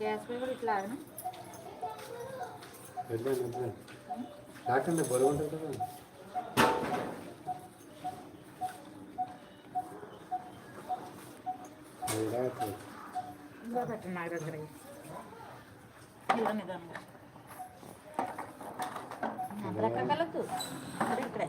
Gas పై కూడా ఇట్లా ఆగను. ఇంకా పెట్టండి నాకు దగ్గర ఇలా నిదానంగా అక్కడ కలదు ఇక్కడ ఇక్కడే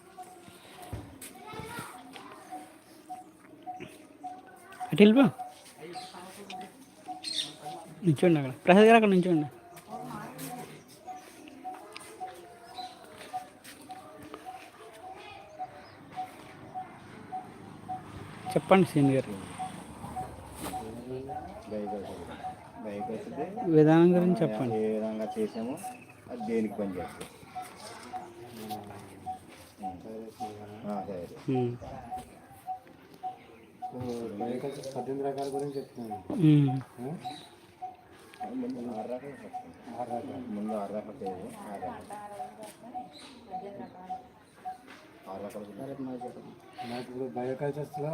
అటు వెళ్ళిపో నిల్చోండి అక్కడ. ప్రసాద్ గారు అక్కడ నిల్చోండి చెప్పండి సీని గారు. విధానం గురించి చెప్పండి. ఏ విధంగా చేసామో అది దేనికి పని చేస్తుంది ఆ, సరే ఉమ్. బైక్ వచ్చి పద్దెనిమిది రకాల గురించి చెప్తున్నాను ముందు ఆరు రకాలు ముందు ఆరు నాకు ఇప్పుడు బయోకల్చర్స్లో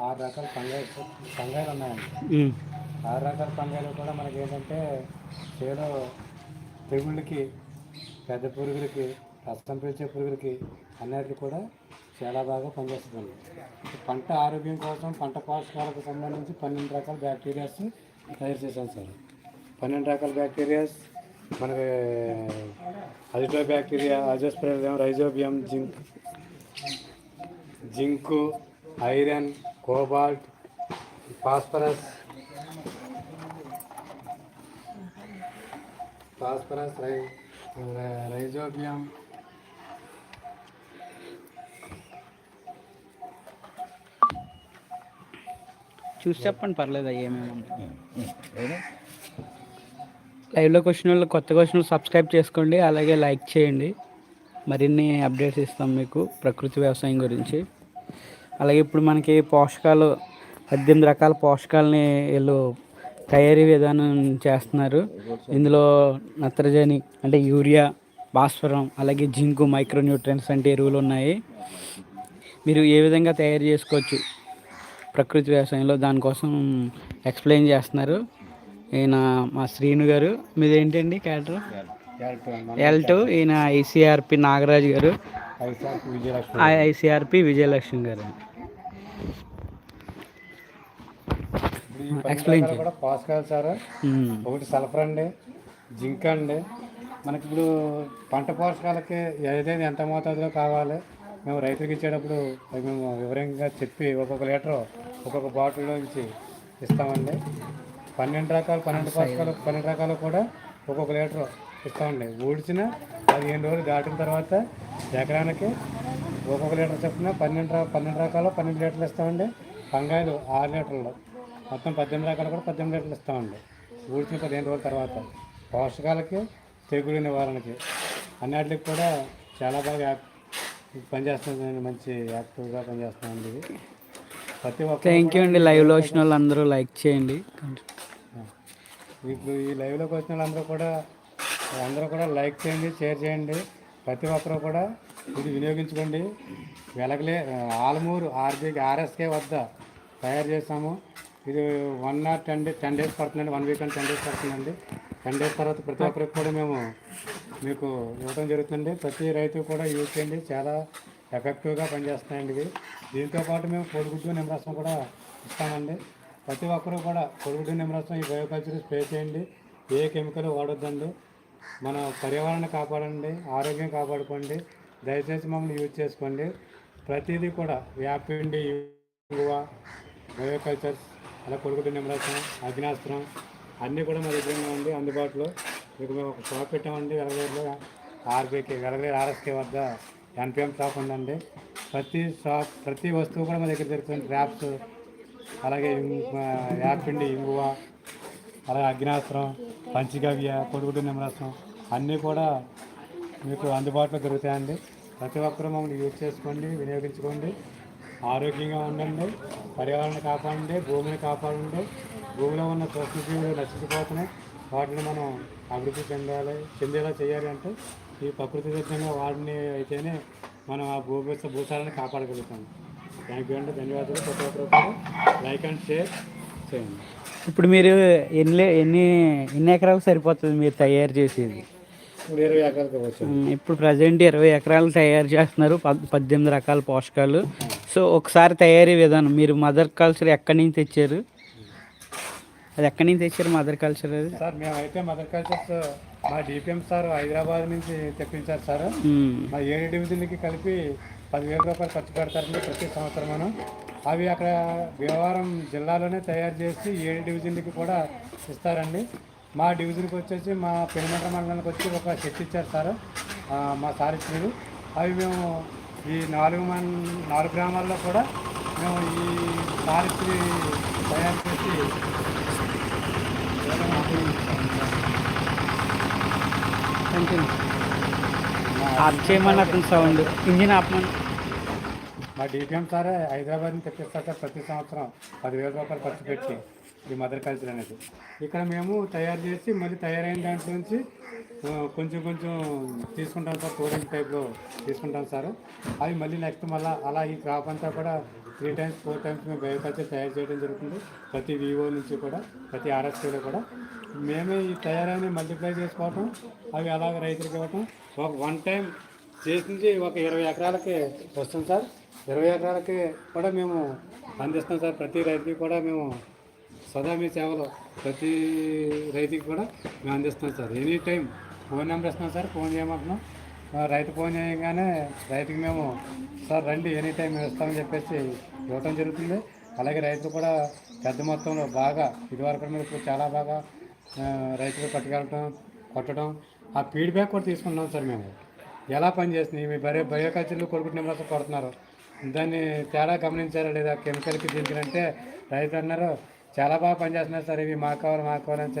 ఆరు రకాల పంగాయలు పంగాయలు ఉన్నాయండి ఆరు రకాల పంగాయలు కూడా మనకి ఏంటంటే చేలో తెగుళ్ళకి పెద్ద పురుగులకి రసం పిలిచే పురుగులకి అన్నిటికీ కూడా చాలా బాగా పనిచేస్తుంది. పంట ఆరోగ్యం కోసం పంట పోషకాలకు సంబంధించి పన్నెండు రకాల బ్యాక్టీరియాస్ తయారు చేశాను సార్. పన్నెండు రకాల బ్యాక్టీరియాస్ మనకి azoto bacteria azospirillum rhizobium zinc zinc iron cobalt phosphorus phosphorus రై రైజోబియం చూసి చెప్పండి పర్లేదు ఏమేమి? లైవ్లోకి వచ్చిన వాళ్ళు కొత్తగా వచ్చిన వాళ్ళు సబ్స్క్రైబ్ చేసుకోండి అలాగే లైక్ చేయండి. మరిన్ని అప్డేట్స్ ఇస్తాం మీకు ప్రకృతి వ్యవసాయం గురించి. అలాగే ఇప్పుడు మనకి పోషకాలు పద్దెనిమిది రకాల పోషకాలని వీళ్ళు తయారీ విధానం చేస్తున్నారు. ఇందులో నత్రజని అంటే యూరియా భాస్వరం అలాగే జింకు మైక్రో న్యూట్రియన్స్ అంటే ఎరువులు ఉన్నాయి. మీరు ఏ విధంగా తయారు చేసుకోవచ్చు? ప్రకృతి వ్యవసాయంలో దానికోసం ఎక్స్ప్లెయిన్ చేస్తున్నారు. ఈయన మా శ్రీను గారు. మీదేంటండి క్యాటర్ ఎల్ టూ ఈయన ఐసీఆర్పి నాగరాజు గారు. ఐసీఆర్పి విజయలక్ష్మి గారు. రకాలు కూడా పోషకాలు సార్? ఉమ్, ఒకటి సల్ఫర్ అండి జింక్ అండి. మనకి ఇప్పుడు పంట పోషకాలకి ఏదైనా ఎంత మోతాదులో కావాలి మేము రైతులకు ఇచ్చేటప్పుడు అవి మేము వివరంగా చెప్పి ఒక్కొక్క లీటర్ ఒక్కొక్క బాటిల్లోంచి ఇస్తామండి. పన్నెండు రకాలు పన్నెండు పోషకాలు పన్నెండు రకాలు కూడా ఒక్కొక్క లీటర్ ఇస్తామండి. ఊడ్చిన పదిహేను రోజులు దాటిన తర్వాత ఎకరానికి ఒక్కొక్క లీటర్ చొప్పున పన్నెండు పన్నెండు రకాలు పన్నెండు లీటర్లు ఇస్తామండి. పంగాయలు ఆరు లీటర్లు మొత్తం పద్దెనిమిది రకాలు కూడా పద్దెనిమిది లీటర్లు ఇస్తామండి. ఊడ్చిన పదిహేను రోజుల తర్వాత పోషకాలకి తెగులు నివారణకి అన్నిటికి కూడా చాలా బాగా పనిచేస్తుంది మంచి యాక్టివ్గా పనిచేస్తుందండి ఇది ప్రతి ఒక్క థ్యాంక్ యూ అండి. లైవ్లో వచ్చిన వాళ్ళు అందరూ లైక్ చేయండి. ఇప్పుడు ఈ లైవ్లోకి వచ్చిన వాళ్ళందరూ కూడా అందరూ కూడా లైక్ చేయండి షేర్ చేయండి. ప్రతి ఒక్కరూ కూడా ఇది వినియోగించుకోండి. వెలగలే ఆలమూరు ఆర్బీకి ఆర్ఎస్కే వద్ద తయారు చేస్తాము. ఇది one or ten days ten days పడుతుందండి. One week and ten days పడుతుందండి. టెన్ డేస్ తర్వాత ప్రతి ఒక్కరికి కూడా మేము మీకు ఇవ్వడం జరుగుతుంది ప్రతి రైతు కూడా యూజ్ చేయండి చాలా ఎఫెక్టివ్గా పనిచేస్తున్నాయండి ఇవి. దీంతో పాటు మేము కోడిగుడ్డు నిమ్మరసం కూడా ఇస్తామండి. ప్రతి ఒక్కరూ కూడా కొడుకుడు నిమ్మరసం ఈ బయోకల్చర్ స్ప్రే చేయండి. ఏ కెమికల్ వాడొద్దండి. మన పర్యావరణాన్ని కాపాడండి. ఆరోగ్యం కాపాడుకోండి. దయచేసి మమ్మల్ని యూజ్ చేసుకోండి. ప్రతిదీ కూడా వ్యాపిండి యువ బయోకల్చర్స్ అలా కొడుకుడు నిమ్మరసం అగ్నాస్త్రం అన్నీ కూడా మా దగ్గర ఉంది అందుబాటులో. మీకు మేము ఒక షాప్ పెట్టామండి వెలగేరులో. ఆర్బీకే వెలగేరు ఆర్ఎస్కే వద్ద ఎన్పిఎం షాప్ ఉందండి. ప్రతి షాప్ ప్రతి వస్తువు కూడా మా దగ్గర దొరుకుతుంది. ర్యాప్స్ అలాగే యాపిండి ఇంగువ అలాగే అగ్నాస్త్రం పంచగవ్య కొడుకుడు నిమ్మరసం అన్నీ కూడా మీకు అందుబాటులో దొరుకుతాయండి. ప్రతి ఒక్కరూ మమ్మల్ని యూజ్ చేసుకోండి వినియోగించుకోండి. ఆరోగ్యంగా ఉండండి పర్యావరణాన్ని కాపాడండి భూమిని కాపాడండి. భూమిలో ఉన్న సూక్ష్మజీవులు నశించిపోతున్నాయి. వాటిని మనం అభివృద్ధి చెందాలి చెందేలా చేయాలి అంటే ఈ ప్రకృతి సిద్ధంగా వాటిని అయితేనే మనం ఆ భూమి భూసారాన్ని కాపాడగలుగుతాం. థ్యాంక్ యూ అండి. ధన్యవాదాలు. ప్రతి ఒక్కరు లైక్ అండ్ షేర్ చేయండి. ఇప్పుడు మీరు ఎన్ని ఎన్ని ఎన్ని ఎకరాలకు సరిపోతుంది మీరు తయారు చేసేది? ఇప్పుడు ఇరవై ఉమ్, ఇప్పుడు ప్రజెంట్ ఇరవై ఎకరాలు తయారు చేస్తున్నారు. పద్ పద్దెనిమిది రకాల పోషకాలు. సో ఒకసారి తయారీ విధానం మీరు మదర్ కల్చర్ ఎక్కడి నుంచి తెచ్చారు? అది ఎక్కడి నుంచి తెచ్చారు మదర్ కల్చర్ అది? సార్ మేమైతే మదర్ కల్చర్స్ మా డిపిఎం సార్ హైదరాబాద్ నుంచి తెప్పించారు సార్. మా ఏడు డివిజన్లకి కలిపి పదివేల రూపాయలు ఖర్చు పెడతారండి ప్రతి సంవత్సరం అవి అక్కడ భీమవరం జిల్లాలోనే తయారు చేసి ఏడు డివిజన్లకి కూడా ఇస్తారండి. మా డివిజన్కి వచ్చేసి మా పెనుమంట మండలానికి వచ్చి ఒక చెట్టు ఇచ్చారు సార్ మా సార్ ఇచ్చారు అవి మేము ఈ నాలుగు మన్ నాలుగు గ్రామాల్లో కూడా మేము ఈ సారిత్రి తయారు చేసి ఆఫ్ చేయమని అతని సౌండ్. ఇంజిన్ ఆపమని. మా డిపిఎం సార్ హైదరాబాద్ నుంచి తెప్పిస్తారు సార్ ప్రతి సంవత్సరం. పదివేల రూపాయలు ఖర్చు పెట్టి ఈ మదర్ కల్చర్ అనేది. ఇక్కడ మేము తయారు చేసి మళ్ళీ తయారైన దాంట్లో నుంచి కొంచెం కొంచెం తీసుకుంటాం సార్ కోడింగ్ టైప్లో తీసుకుంటాం సార్. అవి మళ్ళీ నెక్స్ట్ మళ్ళీ అలా ఈ క్రాప్ అంతా కూడా త్రీ టైమ్స్ ఫోర్ టైమ్స్ మేము బయోకల్చర్ తయారు చేయడం జరుగుతుంది. ప్రతి వివో నుంచి కూడా ప్రతి ఆర్ఎస్టీలో కూడా. మేమే ఈ తయారైన మల్టిప్లై చేసుకోవటం అవి అలాగ రైతులకు ఇవ్వటం. ఒక వన్ టైం చేసింది ఒక ఇరవై ఎకరాలకి వస్తుంది సార్. ఇరవై ఎకరాలకి కూడా మేము అందిస్తాం సార్. ప్రతి రైతుకి కూడా మేము సదా మీ సేవలో ప్రతి రైతుకి కూడా మేము అందిస్తాం sir. Any time phone number ఇస్తున్నాం సార్. ఫోన్ చేయమంటున్నాం. రైతు ఫోన్ చేయగానే రైతుకి మేము సార్ రండి ఎనీ టైం మేము ఇస్తామని చెప్పేసి ఇవ్వటం జరుగుతుంది. అలాగే రైతులు కూడా పెద్ద మొత్తంలో బాగా ఇదివరకు మీరు ఇప్పుడు చాలా బాగా రైతులు పట్టుకెళ్ళటం కొట్టడం ఆ ఫీడ్బ్యాక్ కూడా తీసుకుంటున్నాం సార్ మేము. ఎలా పనిచేస్తుంది మీ బయో బయోకల్చర్లు కొడుకు నిమ్మరసం కొడుతున్నారు. దాన్ని తేడా గమనించారా లేదా? కెమికల్కి దీనికి అంటే రైతు అన్నారు. చాలా బాగా పనిచేస్తున్నారు సార్ ఇవి మాకు కావాలి మాకు కావాలని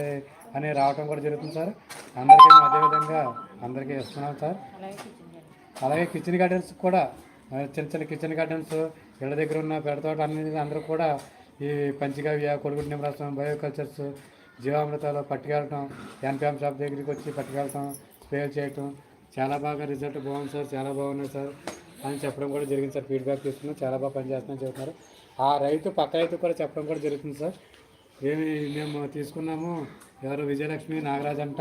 అని రావటం కూడా జరుగుతుంది సార్. అందరికీ అదేవిధంగా అందరికీ ఇస్తున్నాం సార్. అలాగే కిచెన్ గార్డెన్స్ కూడా చిన్న చిన్న కిచెన్ గార్డెన్స్ ఇళ్ళ దగ్గర ఉన్న పెడతోట అనేది అందరూ కూడా ఈ పంచగవ్య కొడుగుడి నిమ్మరసం బయోకల్చర్స్ జీవామృతాలు పట్టుకెళ్ళటం ఎన్పిఎం షాప్ దగ్గరికి వచ్చి పట్టుకెళ్ళటం స్ప్రే చేయటం చాలా బాగా రిజల్ట్ బాగుంది సార్ చాలా బాగున్నాయి సార్ అని చెప్పడం కూడా జరిగింది సార్. ఫీడ్బ్యాక్ తీసుకున్నాం చాలా బాగా పనిచేస్తున్నాం చెబుతున్నారు ఆ రైతు పక్క రైతు కూడా చెప్పడం కూడా జరుగుతుంది సార్. ఏమి మేము తీసుకున్నాము? ఎవరు విజయలక్ష్మి నాగరాజ్ అంట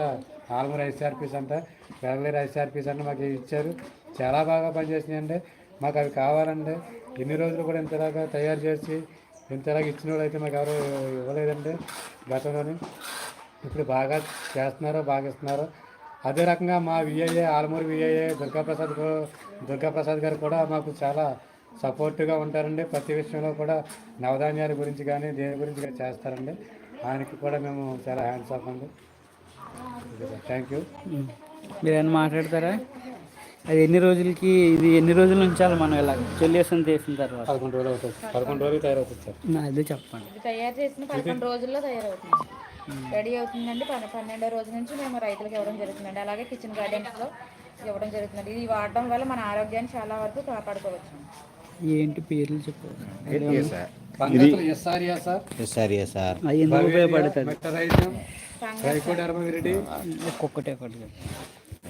ఆల్మూర్ ఐసీఆర్పీస్ అంట పెరలేరు ఐసీఆర్పీస్ అంట మాకు ఇచ్చారు. చాలా బాగా పనిచేసినాయండి మాకు అవి కావాలండి. ఎన్ని రోజులు కూడా ఇంతలాగా తయారు చేసి ఇంతలాగా ఇచ్చిన వాళ్ళు అయితే మాకు ఎవరు ఇవ్వలేదండి గతంలోని. ఇప్పుడు బాగా చేస్తున్నారు బాగా ఇస్తున్నారు. అదే రకంగా మా విఐఏ ఆలమూరు విఐఏ దుర్గాప్రసాద్ దుర్గాప్రసాద్ గారు కూడా మాకు చాలా సపోర్ట్గా ఉంటారండి. ప్రతి విషయంలో కూడా నవధాన్యాల గురించి కానీ దేని గురించి కానీ చేస్తారండి. ఆయనకి కూడా మేము చాలా హ్యాండ్స్ ఆఫ్ అండి. Thank you um. మీరు ఏమైనా మాట్లాడతారా? అది ఎన్ని రోజులకి ఇది ఎన్ని రోజులు ఉంచాలి మనం ఇలా చెల్లేసం తీసిన తర్వాత? పదకొండు రోజులు అవుతుంది. పదకొండు రోజులు తయారవుతుంది సార్. నా అదే చెప్పండి. ఇది తయారు చేసిన పదకొండు రోజుల్లో తయారవుతుంది. రెడీ అవుతుందండి. పన్న పన్నెండో రోజు నుంచి మేము రైతులకు ఇవ్వడం జరుగుతుందండి. అలాగే కిచెన్ గార్డెన్స్లో ఇవ్వడం జరుగుతుందండి. ఇది వాడడం వల్ల మన ఆరోగ్యాన్ని చాలా వరకు కాపాడుకోవచ్చు. ఏంటి పేర్లు చెప్పు. సార్? అవి ఎందుకు ఒక్కొక్కటి ఒకటి.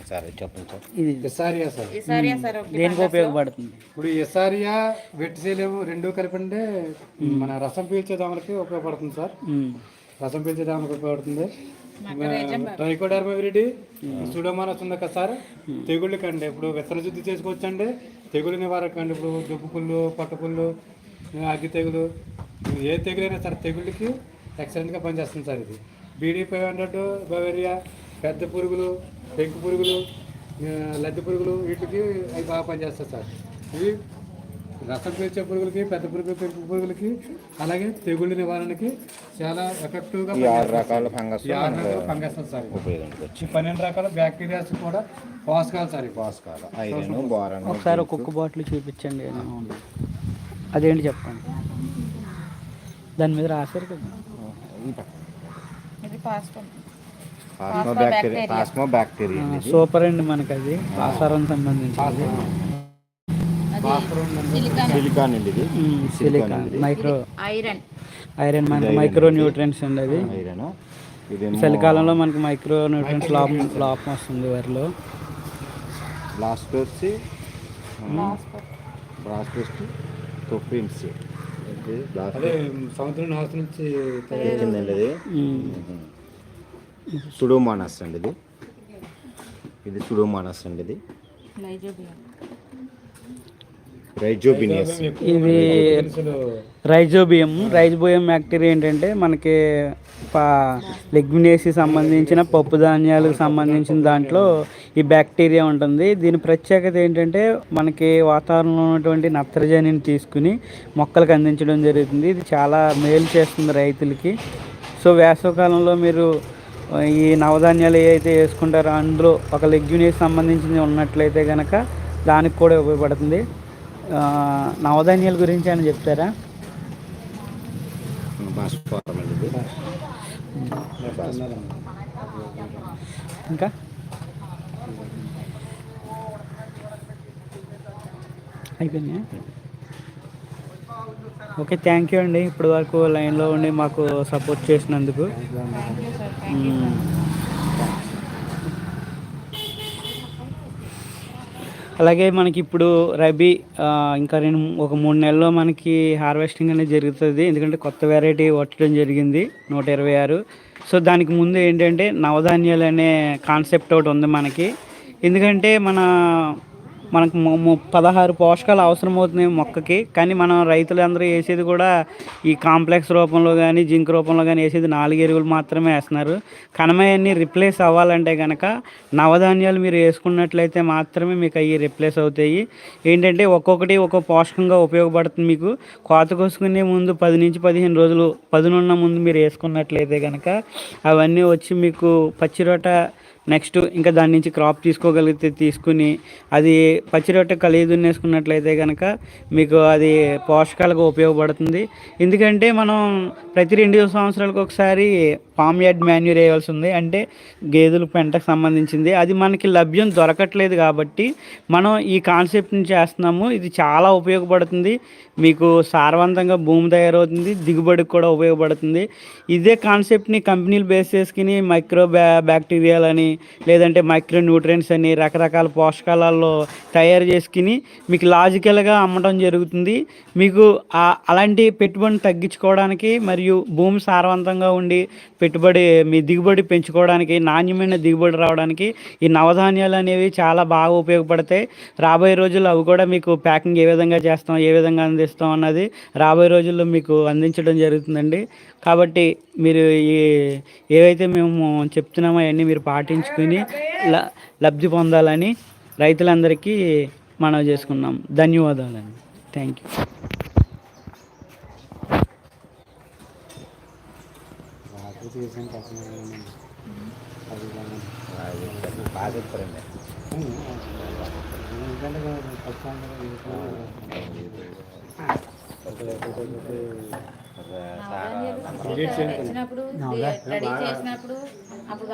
సరే చెప్పండి సార్ ఇది ఎస్ఆర్యా సార్. ఈసారి సార్ ఒకటి దేనికి ఉపయోగపడుతుంది? ఇప్పుడు ఎస్ఆర్యా వెట్టిసేలేము రెండు కలిపంటే మన రసం పీల్చే దోమలకి ఉపయోగపడుతుంది సార్. రసం పీల్చే దోమలకి ఉపయోగపడుతుంది. ట్రైకోడర్మవిరిడి సుడోమానస్ ఉంది కదా సార్. తెగుళ్ళు కండి ఇప్పుడు విత్తన శుద్ధి చేసుకోవచ్చండి. తెగులు నివారకండి ఇప్పుడు దుబ్బు పుల్లు పట్ట పుల్లు అగ్గి తెగులు. ఏ తెగులైనా సరే తెగుళ్ళకి ఎక్సలెంట్గా పనిచేస్తుంది సార్ ఇది. బీడీ ఫైవ్ హండ్రెడ్ బవేరియా పెద్ద పురుగులు పెంకు పురుగులు లద్దె పురుగులు వీటికి అవి బాగా పనిచేస్తాయి సార్. ఇవి రసం పీల్చే పురుగులకి పెద్ద పురుగులు పెంకు పురుగులకి అలాగే తెగుళ్ళ నివారణకి చాలా ఎఫెక్టివ్గా ఆరు రకాల ఫంగస్ ఫంగస్ సార్. ఈ పన్నెండు రకాల బ్యాక్టీరియాస్ కూడా పోషకాలు సార్. పోషకాలు. ఐరన్ బోరన్ ఒకసారి ఒక్కొక్క బాటిల్ చూపించండి అదేంటి చెప్పండి. దాని మీద రాశారు కదా. ఇది పాస్పం పాస్మో బ్యాక్టీరియా పాస్మో బ్యాక్టీరియా ఆ, సూపర్ అండి మనకి అది ఆసారం సంబంధించి సిలికాన్. సిలికాన్ అండి ఇది. Silica micro iron. ఐరన్ మనకి మైక్రో న్యూట్రియన్స్ అండి అది ఐరన్. ఇది చలికాలంలో మనకి మైక్రో న్యూట్రియన్స్ లోపం లోపం వస్తుంది వరిలో. లాస్ట్ వచ్చి లాస్ట్ వచ్చి తొప్పిన్స్ సముద్రం నాశనం నుంచి ఇది. సుడోమానస్ అండి ఇది. ఇది సుడోమానస్ అండి ఇది. రైజోబినియస్ ఇది రైజోబియం. రైజోబియం బ్యాక్టీరియా ఏంటంటే మనకి లెగ్మినేసి సంబంధించిన పప్పు ధాన్యాలకు సంబంధించిన దాంట్లో ఈ బ్యాక్టీరియా ఉంటుంది. దీని ప్రత్యేకత ఏంటంటే మనకి వాతావరణంలో ఉన్నటువంటి నత్రజనిని తీసుకుని మొక్కలకు అందించడం జరుగుతుంది. ఇది చాలా మేలు చేస్తుంది రైతులకి. సో వేసవకాలంలో మీరు ఈ నవధాన్యాలు ఏవైతే వేసుకుంటారో అందులో ఒక లెగ్యునేసి సంబంధించింది ఉన్నట్లయితే కనుక దానికి కూడా ఉపయోగపడుతుంది. నవధాన్యాల గురించి అని చెప్తారా? ఇంకా? అయిపోయిందా ఓకే థ్యాంక్ యూ అండి. ఇప్పటి వరకు లైన్లో ఉండి మాకు సపోర్ట్ చేసినందుకు. అలాగే మనకి ఇప్పుడు రబీ ఇంకా రెండు ఒక మూడు నెలల్లో మనకి హార్వెస్టింగ్ అనేది జరుగుతుంది. ఎందుకంటే కొత్త వెరైటీ పట్టడం జరిగింది నూట ఇరవై ఆరు. సో దానికి ముందు ఏంటంటే నవధాన్యాలు అనే కాన్సెప్ట్ ఒకటి ఉంది మనకి. ఎందుకంటే మన మనకు పదహారు పోషకాలు అవసరం అవుతున్నాయి మొక్కకి. కానీ మనం రైతులందరూ వేసేది కూడా ఈ కాంప్లెక్స్ రూపంలో కానీ జింక్ రూపంలో కానీ వేసేది నాలుగు ఎరువులు మాత్రమే వేస్తున్నారు. కనమయన్ని రిప్లేస్ అవ్వాలంటే కనుక నవధాన్యాలు మీరు వేసుకున్నట్లయితే మాత్రమే మీకు అవి రిప్లేస్ అవుతాయి. ఏంటంటే ఒక్కొక్కటి ఒక్కొక్క పోషకంగా ఉపయోగపడుతుంది మీకు. కోత కోసుకునే ముందు పది నుంచి పదిహేను రోజులు పదునున్న ముందు మీరు వేసుకున్నట్లయితే కనుక అవన్నీ వచ్చి మీకు పచ్చిరొట్ట నెక్స్ట్ ఇంకా దాని నుంచి క్రాప్ తీసుకోగలిగితే తీసుకుని అది పచ్చి రొట్టె కలిగి దున్నేసుకున్నట్లయితే కనుక మీకు అది పోషకాలకు ఉపయోగపడుతుంది. ఎందుకంటే మనం ప్రతి రెండు సంవత్సరాలకు ఒకసారి పామ్ యార్డ్ మాన్యూర్ వేయాల్సి ఉంది అంటే గేదెల పెంటకు సంబంధించింది. అది మనకి లభ్యం దొరకట్లేదు కాబట్టి మనం ఈ కాన్సెప్ట్ని చేస్తున్నాము. ఇది చాలా ఉపయోగపడుతుంది. మీకు సారవంతంగా భూమి తయారవుతుంది. దిగుబడికి కూడా ఉపయోగపడుతుంది. ఇదే కాన్సెప్ట్ని కంపెనీలు బేస్ చేసుకుని మైక్రో బ్యా బ్యాక్టీరియాలని లేదంటే మైక్రో న్యూట్రియన్స్ అని రకరకాల పోషకాలలో తయారు చేసుకుని మీకు లాజికల్గా అమ్మడం జరుగుతుంది. మీకు అలాంటి పెట్టుబడిని తగ్గించుకోవడానికి మరియు భూమి సారవంతంగా ఉండి పెట్టుబడి మీ దిగుబడి పెంచుకోవడానికి నాణ్యమైన దిగుబడి రావడానికి ఈ నవధాన్యాలు అనేవి చాలా బాగా ఉపయోగపడతాయి. రాబోయే రోజుల్లో అవి కూడా మీకు ప్యాకింగ్ ఏ విధంగా చేస్తాం ఏ విధంగా అందిస్తాం అన్నది రాబోయే రోజుల్లో మీకు అందించడం జరుగుతుందండి. కాబట్టి మీరు ఈ ఏవైతే మేము చెప్తున్నామో అవన్నీ మీరు పాటించుకుని ల- లబ్ధి పొందాలని రైతులందరికీ మనవి చేసుకున్నాం ధన్యవాదాలండి. Thank you. చేసాం కష్టం అది బాగా చెప్తారండి ఎందుకంటే నవధాన్యాలు వచ్చినప్పుడు రెడీ చేసినప్పుడు అప్పుడు